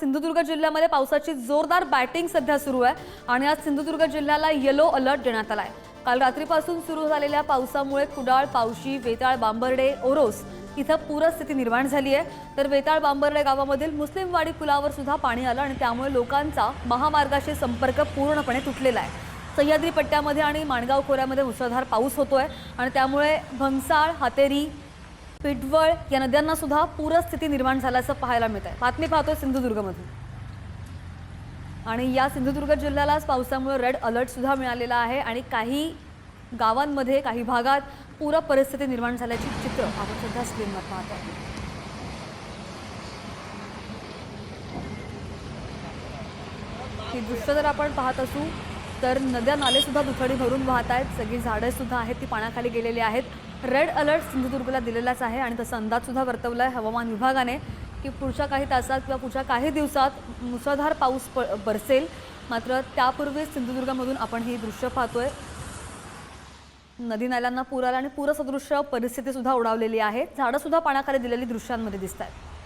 सिंधुदुर्ग जिल्ह्यामध्ये पावसाची जोरदार बॅटिंग सध्या सुरू आहे आणि आज सिंधुदुर्ग जिल्ह्याला येलो अलर्ट देण्यात आला आहे काल रात्रीपासून सुरू झालेल्या पावसामुळे कुडाळ पावशी वेताळ बांबर्डे ओरोस इथं पूरस्थिती निर्माण झाली आहे. तर वेताळ बांबर्डे गावामधील मुस्लिमवाडी पुलावर सुद्धा पाणी आलं आणि त्यामुळे लोकांचा महामार्गाशी संपर्क पूर्णपणे तुटलेला आहे. सह्याद्री पट्ट्यामध्ये आणि माणगाव खोऱ्यामध्ये मुसळधार पाऊस होतोय आणि त्यामुळे भंगसाळ हातेरी पिटवळ या नद्यांना सुद्धा पूरस्थिती निर्माण झाल्याचं पाहायला मिळत आहे. बातमी पाहतोय सिंधुदुर्गमधून. आणि या सिंधुदुर्ग जिल्ह्यालाच पावसामुळे रेड अलर्ट सुद्धा मिळालेला आहे आणि काही गावांमध्ये काही भागात पूर परिस्थिती निर्माण झाल्याची चित्र आपण सध्या स्क्रीनवर पाहत आहोत. ही दृश्य जर आपण पाहत असू तर नद्या नालेसुद्धा दुथडी भरून वाहत आहेत. सगळी झाडंसुद्धा आहेत ती पाण्याखाली गेलेली आहेत. रेड अलर्ट सिंधुदुर्गला दिलेलाच आहे आणि तसा अंदाजसुद्धा वर्तवला आहे हवामान विभागाने की पुढच्या काही तासात किंवा पुढच्या काही दिवसात मुसळधार पाऊस प बरसेल. मात्र त्यापूर्वी सिंधुदुर्गामधून आपण ही दृश्य पाहतोय. नदी नाल्यांना पूर आला आणि पूरसदृश्य परिस्थितीसुद्धा उडावलेली आहे. झाडंसुद्धा पाण्याखाली दिलेली दृश्यांमध्ये दिसत आहेत